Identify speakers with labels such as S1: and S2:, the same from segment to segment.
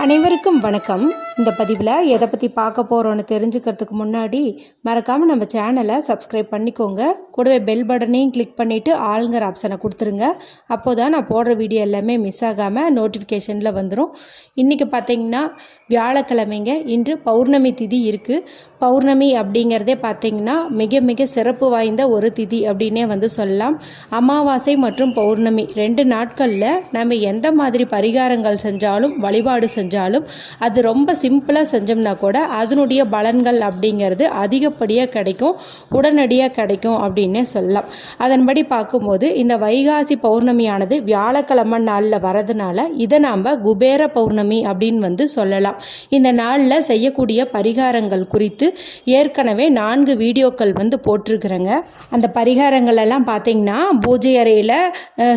S1: அனைவருக்கும் வணக்கம். இந்த பதிவில் எதை பற்றி பார்க்க போகிறோன்னு தெரிஞ்சுக்கிறதுக்கு முன்னாடி மறக்காமல் நம்ம சேனலை சப்ஸ்கிரைப் பண்ணிக்கோங்க. கூடவே பெல் பட்டனையும் கிளிக் பண்ணிவிட்டு ஆளுங்கிற ஆப்ஷனை கொடுத்துருங்க. அப்போ தான் நான் போடுற வீடியோ எல்லாமே மிஸ் ஆகாமல் நோட்டிஃபிகேஷனில் வந்துடும் இன்றைக்கி பார்த்தீங்கன்னா வியாழக்கிழமைங்க. இன்று பௌர்ணமி திதி இருக்குது பௌர்ணமி அப்படிங்கிறதே பார்த்தீங்கன்னா மிக மிக சிறப்பு வாய்ந்த ஒரு திதி அப்படின்னே வந்து சொல்லலாம். அமாவாசை மற்றும் பௌர்ணமி ரெண்டு நாட்களில் நம்ம எந்த மாதிரி பரிகாரங்கள் செஞ்சாலும் வழிபாடு செஞ்சாலும் அது ரொம்ப சிம்பிளாக செஞ்சோம்னா கூட அதனுடைய பலன்கள் அப்படிங்கிறது அதிகப்படியாக கிடைக்கும் உடனடியாக கிடைக்கும் அப்படின்னே சொல்லலாம். அதன்படி பார்க்கும்போது இந்த வைகாசி பௌர்ணமியானது வியாழக்கிழமை நாளில் வரதுனால இதை நாம் குபேர பௌர்ணமி அப்படின்னு வந்து சொல்லலாம். இந்த நாளில் செய்யக்கூடிய பரிகாரங்கள் குறித்து ஏற்கனவே நான்கு வீடியோக்கள் வந்து போட்டிருக்கிறேங்க. அந்த பரிகாரங்கள் எல்லாம் பார்த்தீங்கன்னா பூஜை அறையில்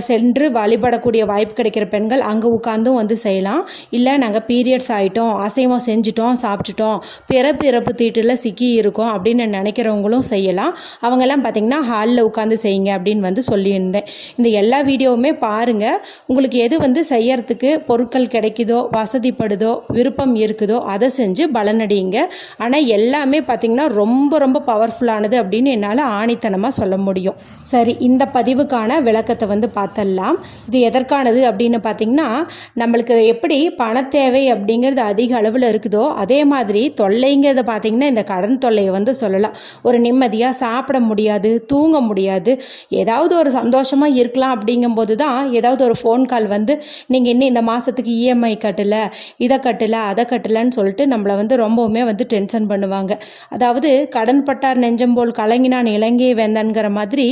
S1: சென்று வழிபடக்கூடிய வாய்ப்பு கிடைக்கிற பெண்கள் அங்கே உட்காந்தும் வந்து செய்யலாம். இல்லை நாங்கள் பீரியட்ஸ் ஆகிட்டோம் அசைவம் செஞ்சுட்டோம் சாப்பிட்டுட்டோம். பிறப்பு இறப்பு தீட்டில் சிக்கி இருக்கோம் அப்படின்னு நினைக்கிறவங்களும் செய்யலாம். அவங்கெல்லாம் பார்த்திங்கன்னா ஹாலில் உட்காந்து செய்யுங்க அப்படின்னு வந்து சொல்லியிருந்தேன். இந்த எல்லா வீடியோவுமே பாருங்கள் உங்களுக்கு எது வந்து செய்யறதுக்கு பொருட்கள் கிடைக்குதோ வசதிப்படுதோ விருப்பம் இருக்குதோ அதை செஞ்சு பலனடையுங்க. ஆனால் எல்லாமே பார்த்தீங்கன்னா ரொம்ப ரொம்ப பவர்ஃபுல்லானது அப்படின்னு என்னால் ஆணித்தனமாக சொல்ல முடியும். சரி இந்த பதிவுக்கான விளக்கத்தை வந்து பார்த்தரலாம் இது எதற்கானது அப்படின்னு பார்த்தீங்கன்னா நம்மளுக்கு எப்படி பணத்தை தேவை அப்படிங்கிறது அதிக அளவில் இருக்குதோ அதே மாதிரி தொல்லைங்கிறத பார்த்தீங்கன்னா இந்த கடன் தொல்லையை வந்து சொல்லலாம். ஒரு நிம்மதியாக சாப்பிட முடியாது தூங்க முடியாது ஏதாவது ஒரு சந்தோஷமாக இருக்கலாம் அப்படிங்கும்போது தான் ஏதாவது ஒரு ஃபோன் கால் வந்து நீங்கள் இன்னும் இந்த மாதத்துக்கு இஎம்ஐ கட்டலை இதை கட்டலை அதை கட்டலைன்னு சொல்லிட்டு நம்மளை வந்து ரொம்பவுமே வந்து டென்ஷன் பண்ணுவாங்க. அதாவது கடன் பட்டார் நெஞ்சம் போல் கலங்கினான் இலங்கை வேந்தன்கிற மாதிரி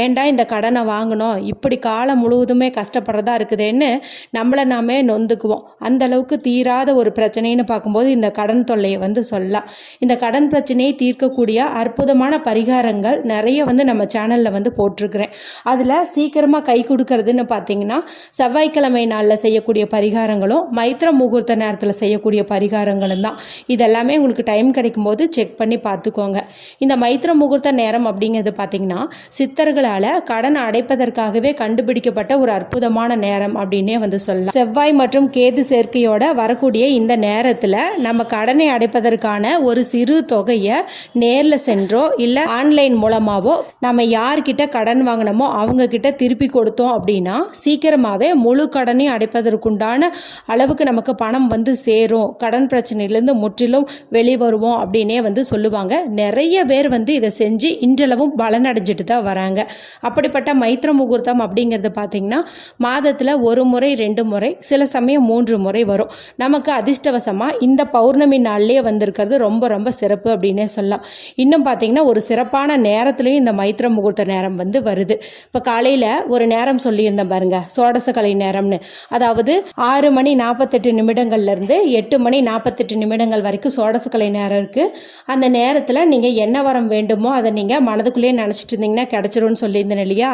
S1: ஏன்டா இந்த கடனை வாங்கணும் இப்படி காலம் முழுவதுமே கஷ்டப்படுறதா இருக்குதேன்னு நம்மளை நாமே நொந்துக்குவோம். அந்த அளவுக்கு தீராத ஒரு பிரச்சனைன்னு பார்க்கும்போது இந்த கடன் தொல்லையை வந்து சொல்லலாம். இந்த கடன் பிரச்சனையை தீர்க்கக்கூடிய அற்புதமான பரிகாரங்கள் நிறைய வந்து நம்ம சேனலில் வந்து போட்டிருக்கிறேன். அதில் சீக்கிரமாக கை கொடுக்கறதுன்னு பார்த்தீங்கன்னா செவ்வாய்க்கிழமை நாளில் செய்யக்கூடிய பரிகாரங்களும் மைத்திர முகூர்த்த நேரத்தில் செய்யக்கூடிய பரிகாரங்களும் தான். இதெல்லாமே உங்களுக்கு டைம் கிடைக்கும் போது செக் பண்ணி பார்த்துக்கோங்க. இந்த மைத்திர முகூர்த்த நேரம் அப்படிங்கிறது பார்த்தீங்கன்னா சித்தர்களால் கடன் அடைப்பதற்காகவே கண்டுபிடிக்கப்பட்ட ஒரு அற்புதமான நேரம் அப்படின்னே வந்து சொல்லலாம். செவ்வாய் மற்றும் கேது சேர்க்கையோட வரக்கூடிய இந்த நேரத்தில் நம்ம கடனை அடைப்பதற்கான ஒரு சிறு தொகையை நேரில் சென்றோ இல்லை ஆன்லைன் மூலமாகவோ நம்ம யார்கிட்ட கடன் வாங்கினோமோ அவங்கக்கிட்ட திருப்பி கொடுத்தோம் அப்படின்னா சீக்கிரமாகவே முழு கடனையும் அடைப்பதற்குண்டான அளவுக்கு நமக்கு பணம் வந்து சேரும். கடன் பிரச்சனையிலேருந்து முற்றிலும் வெளிவருவோம் அப்படின்னே வந்து சொல்லுவாங்க. நிறைய பேர் வந்து இதை செஞ்சு இன்றளவும் பலனடைஞ்சிட்டு தான் வராங்க. அப்படிப்பட்ட மைத்திர முகூர்த்தம் அப்படிங்கிறது பார்த்திங்கன்னா மாதத்தில் ஒரு முறை ரெண்டு முறை சில சமயம் மூன்று முறை வரும். நமக்கு அதிர்ஷ்டவசமாக இந்த பௌர்ணமி நாள்லேயே வந்திருக்கிறது ரொம்ப ரொம்ப சிறப்பு அப்படின்னே சொல்லலாம். இன்னும் பார்த்தீங்கன்னா ஒரு சிறப்பான நேரத்துலையும் இந்த மைத்திர முகூர்த்த நேரம் வந்து வருது. இப்போ காலையில் ஒரு நேரம் சொல்லியிருந்தேன் பாருங்க சோடசக்கலை நேரம்னு. அதாவது ஆறு மணி நாற்பத்தெட்டு நிமிடங்கள்லேருந்து எட்டு மணி நாற்பத்தெட்டு நிமிடங்கள் வரைக்கும் சோடசக்கலை நேரம் இருக்குது அந்த நேரத்தில் நீங்கள் என்ன வரம் வேண்டுமோ அதை நீங்கள் மனதுக்குள்ளேயே நினச்சிட்டு இருந்தீங்கன்னா கிடச்சிரும்னு சொல்லியிருந்தேன் இல்லையா?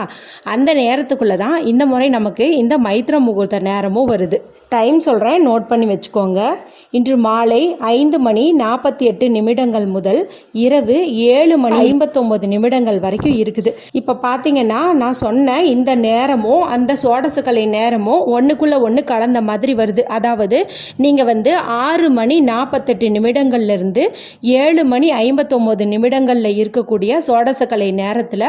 S1: அந்த நேரத்துக்குள்ளே தான் இந்த முறை நமக்கு இந்த மைத்திர முகூர்த்த நேரமும் வருது. டைம் சொல்கிறேன் நோட் பண்ணி வச்சுக்கோங்க. இன்று மாலை ஐந்து மணி நாற்பத்தி எட்டு நிமிடங்கள் முதல் இரவு ஏழு மணி ஐம்பத்தொம்போது நிமிடங்கள் வரைக்கும் இருக்குது. இப்போ பார்த்தீங்கன்னா நான் சொன்ன இந்த நேரமும் அந்த சோடசக்கலை நேரமும் ஒன்றுக்குள்ளே ஒன்று கலந்த மாதிரி வருது. அதாவது நீங்கள் வந்து ஆறு மணி நாற்பத்தெட்டு நிமிடங்கள்லேருந்து ஏழு மணி ஐம்பத்தொம்போது நிமிடங்களில் இருக்கக்கூடிய சோடசக்கலை நேரத்தில்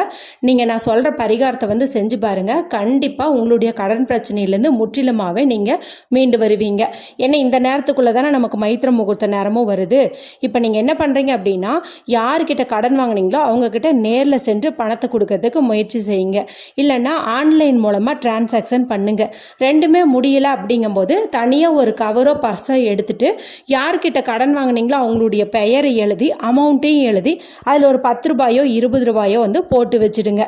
S1: நீங்கள் நான் சொல்கிற பரிகாரத்தை வந்து செஞ்சு பாருங்கள் கண்டிப்பாக உங்களுடைய கடன் பிரச்சனையிலேருந்து முற்றிலுமாகவே நீங்கள் மீண்டு வருவீங்க. ஏன்னா இந்த நேரத்துக்குள்ளே தானே நமக்கு மைத்திர முகூர்த்த நேரமும் வருது. இப்போ நீங்கள் என்ன பண்ணுறீங்க அப்படின்னா யார்கிட்ட கடன் வாங்குனீங்களோ அவங்கக்கிட்ட நேரில் சென்று பணத்தை கொடுக்கறதுக்கு முயற்சி செய்யுங்க. இல்லைன்னா ஆன்லைன் மூலமாக டிரான்சாக்ஷன் பண்ணுங்க. ரெண்டுமே முடியல அப்படிங்கும்போது தனியாக ஒரு கவரோ பர்ஸோ எடுத்துகிட்டு யார்கிட்ட கடன் வாங்குனீங்களோ அவங்களுடைய பெயரை எழுதி அமௌண்ட்டையும் எழுதி அதில் ஒரு பத்து ரூபாயோ இருபது ரூபாயோ வந்து போட்டு வச்சுடுங்க.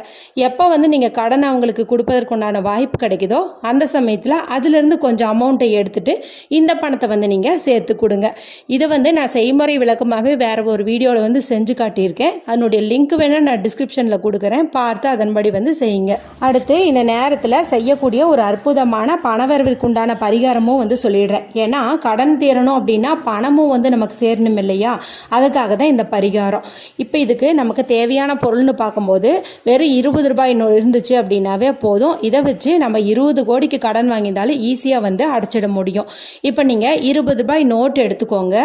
S1: எப்போ வந்து நீங்கள் கடன் அவங்களுக்கு கொடுப்பதற்குண்டான வாய்ப்பு கிடைக்குதோ அந்த சமயத்தில் அதுலேருந்து கொஞ்சம் அமௌண்ட்டை எடுத்துகிட்டு இந்த பணத்தை வந்து நீங்கள் சேர்த்து கொடுங்க. இதை வந்து நான் செய்முறை விளக்கமாகவே வேறு ஒரு வீடியோவில் வந்து செஞ்சு காட்டியிருக்கேன். அதனுடைய லிங்க் வேணால் நான் டிஸ்கிரிப்ஷனில் கொடுக்குறேன். பார்த்து அதன்படி வந்து செய்யுங்க. அடுத்து இந்த நேரத்தில் செய்யக்கூடிய ஒரு அற்புதமான பணவரவிற்குண்டான பரிகாரமும் வந்து சொல்லிடுறேன். ஏன்னா கடன் தீரணும் அப்படின்னா பணமும் வந்து நமக்கு சேரணும் இல்லையா? அதுக்காக தான் இந்த பரிகாரம். இப்போ இதுக்கு நமக்கு தேவையான பொருள்னு பார்க்கும்போது வெறும் இருபது ரூபாய் இருந்துச்சு அப்படின்னாவே போதும். இதை வச்சு நம்ம இருபது கோடிக்கு கடன் வாங்கியிருந்தாலும் ஈஸியாக வந்து அடைச்சிட முடியும். இப்போ நீங்கள் இருபது ரூபாய் நோட் எடுத்துக்கோங்க.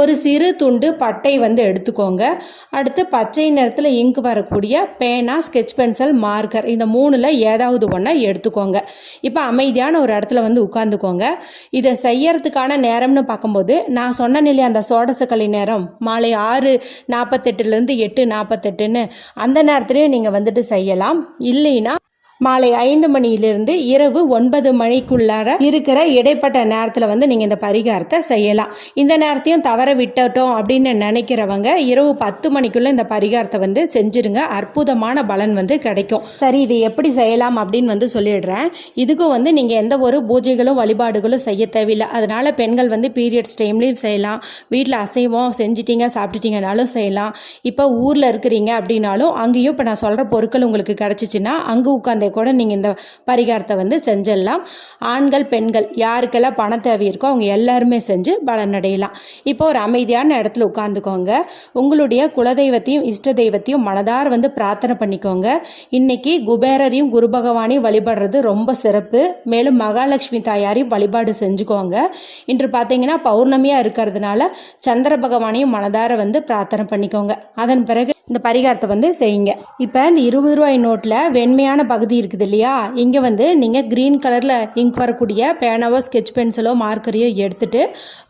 S1: ஒரு சிறு துண்டு பட்டை வந்து எடுத்துக்கோங்க. அடுத்து பச்சை நிறத்தில் இங்க் வரக்கூடிய பேனா ஸ்கெட்ச் பென்சில் மார்க்கர் இந்த மூணில் ஏதாவது ஒன்றை எடுத்துக்கோங்க. இப்போ அமைதியான ஒரு இடத்துல வந்து உட்காந்துக்கோங்க இதை செய்யறதுக்கான நேரம்னு பார்க்கும்போது நான் சொன்ன நிலையை அந்த சோடசக்கலை நேரம் மாலை ஆறு நாற்பத்தெட்டுலேருந்து எட்டு நாற்பத்தெட்டுன்னு அந்த நேரத்துலையும் நீங்கள் வந்துட்டு செய்யலாம். இல்லைன்னா மாலை ஐந்து மணியிலிருந்து இரவு ஒன்பது மணிக்குள்ளார இருக்கிற இடைப்பட்ட நேரத்தில் வந்து நீங்கள் இந்த பரிகாரத்தை செய்யலாம். இந்த நேரத்தையும் தவற விட்டோம் அப்படின்னு நினைக்கிறவங்க இரவு பத்து மணிக்குள்ளே இந்த பரிகாரத்தை வந்து செஞ்சுருங்க. அற்புதமான பலன் வந்து கிடைக்கும். சரி இது எப்படி செய்யலாம் அப்படின்னு வந்து சொல்லிடுறேன். இதுக்கும் வந்து நீங்கள் எந்த ஒரு பூஜைகளும் வழிபாடுகளும் செய்ய தேவையில்லை. அதனால பெண்கள் வந்து பீரியட்ஸ் டைம்லேயும் செய்யலாம். வீட்டில் அசைவம் செஞ்சிட்டீங்க சாப்பிட்டுட்டீங்கனாலும் செய்யலாம். இப்போ ஊரில் இருக்கிறீங்க அப்படின்னாலும் அங்கேயும் இப்போ நான் சொல்கிற பொருட்கள் உங்களுக்கு கிடச்சிச்சின்னா அங்கே உட்காந்து கூட நீங்கள் இந்த பரிகாரத்தை வந்து செஞ்சிடலாம். ஆண்கள் பெண்கள் யாருக்கெல்லாம் பண தேவை இருக்கோ அவங்க எல்லாருமே செஞ்சு பலனடையலாம் இப்போ ஒரு அமைதியான இடத்துல உட்காந்துக்கோங்க. உங்களுடைய குலதெய்வத்தையும் இஷ்ட தெய்வத்தையும் மனதார வந்து பிரார்த்தனை பண்ணிக்கோங்க. இன்னைக்கு குபேரரையும் குரு பகவானையும் வழிபடுறது ரொம்ப சிறப்பு. மேலும் மகாலட்சுமி தாயாரையும் வழிபாடு செஞ்சுக்கோங்க. இன்று பார்த்தீங்கன்னா பௌர்ணமியாக இருக்கிறதுனால சந்திர பகவானையும் மனதார வந்து பிரார்த்தனை பண்ணிக்கோங்க. அதன் பிறகு இந்த பரிகாரத்தை வந்து செய்யுங்க. இப்போ இந்த இருபது ரூபாய் நோட்டில் வெண்மையான பகுதி இருக்குது இல்லையா? இங்கே வந்து நீங்கள் க்ரீன் கலரில் இங்க் வரக்கூடிய பேனாவோ ஸ்கெட்ச் பென்சிலோ மார்க்கரையோ எடுத்துட்டு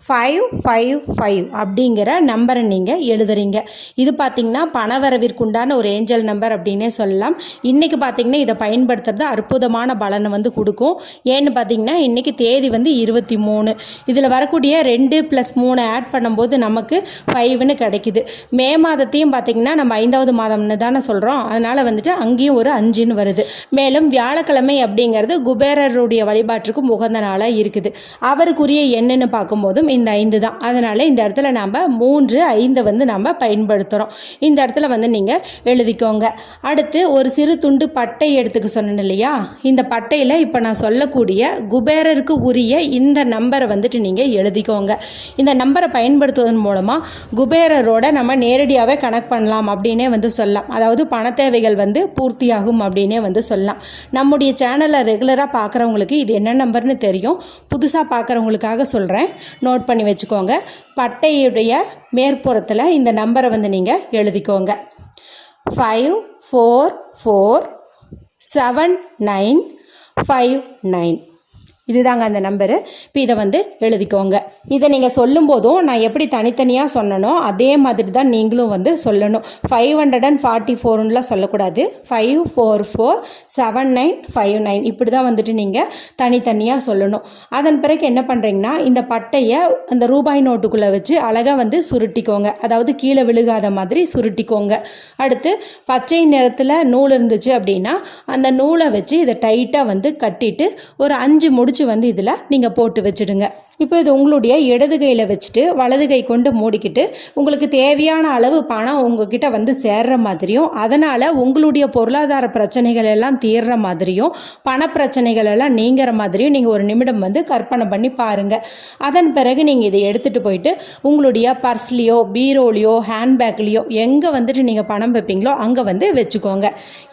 S1: ஃபைவ் ஃபைவ் ஃபைவ் அப்படிங்கிற நம்பரை நீங்கள் எழுதுறீங்க. இது பார்த்தீங்கன்னா பணவரவிற்குண்டான ஒரு ஏஞ்சல் நம்பர் அப்படின்னே சொல்லலாம். இன்றைக்கி பார்த்தீங்கன்னா இதை பயன்படுத்துறது அற்புதமான பலனை வந்து கொடுக்கும். ஏன்னு பார்த்தீங்கன்னா இன்றைக்கி தேதி வந்து இருபத்தி மூணு. இதில் வரக்கூடிய ரெண்டு ப்ளஸ் மூணு ஆட் பண்ணும்போது நமக்கு ஃபைவ்னு கிடைக்குது. மே மாதத்தையும் பார்த்தீங்கன்னா நம்ம ஐந்தாவது மாதம்னு தானே சொல்கிறோம் அதனால் வந்துட்டு அங்கேயும் ஒரு அஞ்சுன்னு வருது. மேலும் வியாழக்கிழமை அப்படிங்கிறது குபேரருடைய வழிபாட்டுக்கும் உகந்த நாளாக இருக்குது. அவருக்குரிய எண்ணுன்னு பார்க்கும்போதும் இந்த ஐந்து தான். அதனால் இந்த இடத்துல நாம் மூன்று ஐந்து வந்து நம்ம பயன்படுத்துகிறோம் இந்த இடத்துல வந்து நீங்கள் எழுதிக்கோங்க. அடுத்து ஒரு சிறு துண்டு பட்டை எடுத்துக்க சொன்னேன் இல்லையா? இந்த பட்டையில் இப்போ நான் சொல்லக்கூடிய குபேரருக்கு உரிய இந்த நம்பரை வந்துட்டு நீங்கள் எழுதிக்கோங்க. இந்த நம்பரை பயன்படுத்துவதன் மூலமாக குபேரரோட நம்ம நேரடியாகவே கனெக்ட் பண்ணலாம் அப்படின்னே வந்து சொல்லலாம். அதாவது பண தேவைகள் வந்து பூர்த்தியாகும் அப்படின்னே வந்து சொல்லலாம். நம்முடைய சேனலை ரெகுலராக பார்க்குறவங்களுக்கு இது என்ன நம்பர்னு தெரியும். புதுசாக பார்க்குறவங்களுக்காக சொல்கிறேன் நோட் பண்ணி வச்சுக்கோங்க. பட்டையுடைய மேற்புறத்தில் இந்த நம்பரை வந்து நீங்கள் எழுதிக்கோங்க. Five four four seven nine five nine இதுதாங்க அந்த நம்பரு. இப்போ இதை வந்து எழுதிக்கோங்க. இதை நீங்கள் சொல்லும்போதும் நான் எப்படி தனித்தனியாக சொன்னனோ அதே மாதிரி தான் நீங்களும் வந்து சொல்லணும். ஃபைவ் ஹண்ட்ரட் அண்ட் ஃபார்ட்டி ஃபோர்னுலாம் சொல்லக்கூடாது. Five four four seven nine five nine இப்படி தான் வந்துட்டு நீங்கள் தனித்தனியாக சொல்லணும். அதன் பிறகு என்ன பண்ணுறீங்கன்னா இந்த பட்டையை அந்த ரூபாய் நோட்டுக்குள்ளே வச்சு அழகாக வந்து சுருட்டிக்கோங்க. அதாவது கீழே விழுகாத மாதிரி சுருட்டிக்கோங்க. அடுத்து பச்சை நிறத்தில் நூல் இருந்துச்சு அப்படின்னா அந்த நூலை வச்சு இதை டைட்டாக வந்து கட்டிட்டு ஒரு அஞ்சு முடிச்சு வந்து இதில் நீங்கள் போட்டு வச்சுடுங்க. இப்போ இது உங்களுடைய இடது கையில் வச்சுட்டு வலது கை கொண்டு மூடிக்கிட்டு உங்களுக்கு தேவையான அளவு பணம் உங்ககிட்ட வந்து சேர்ற மாதிரியும் அதனால் உங்களுடைய பொருளாதார பிரச்சனைகள் எல்லாம் தீர்ற மாதிரியும் பண பிரச்சனைகள் எல்லாம் நீங்கிற மாதிரியும் நீங்கள் ஒரு நிமிடம் வந்து கற்பனை பண்ணி பாருங்கள் அதன் பிறகு நீங்கள் இதை எடுத்துகிட்டு போயிட்டு உங்களுடைய பர்ஸ்லேயோ பீரோலையோ ஹேண்ட்பேக்லேயோ எங்கே வந்துட்டு நீங்கள் பணம் வைப்பீங்களோ அங்கே வந்து வச்சுக்கோங்க.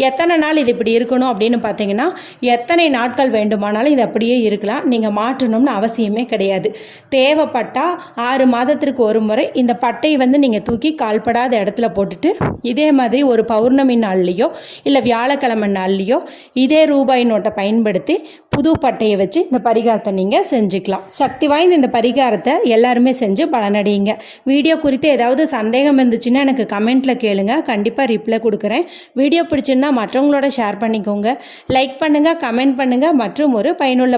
S1: எத்தனை நாள் இது இப்படி இருக்கணும் அப்படின்னு பார்த்தீங்கன்னா எத்தனை நாட்கள் வேண்டுமானாலும் இது அப்படியே இருக்கலாம். நீங்கள் மாற்றணும்னு அவசியமே கிடையாது. தேவைப்பட்டால் ஆறு மாதத்திற்கு ஒரு முறை இந்த பட்டையை வந்து நீங்கள் தூக்கி கால்படாத இடத்துல போட்டுட்டு இதே மாதிரி ஒரு பௌர்ணமி நாள்லேயோ இல்லை வியாழக்கிழமை நாள்லேயோ இதே ரூபாய் நோட்டை பயன்படுத்தி புது பட்டையை வச்சு இந்த பரிகாரத்தை நீங்கள் செஞ்சுக்கலாம். சக்தி வாய்ந்த இந்த பரிகாரத்தை எல்லாருமே செஞ்சு பலனடையுங்க. வீடியோ குறித்து ஏதாவது சந்தேகம் இருந்துச்சுன்னா எனக்கு கமெண்ட்டில் கேளுங்க. கண்டிப்பாக ரிப்ளை கொடுக்குறேன். வீடியோ பிடிச்சிருந்தா மற்றவங்களோட ஷேர் பண்ணிக்கோங்க. லைக் பண்ணுங்கள் கமெண்ட் பண்ணுங்கள் மற்றும் ஒரு பயனுள்ள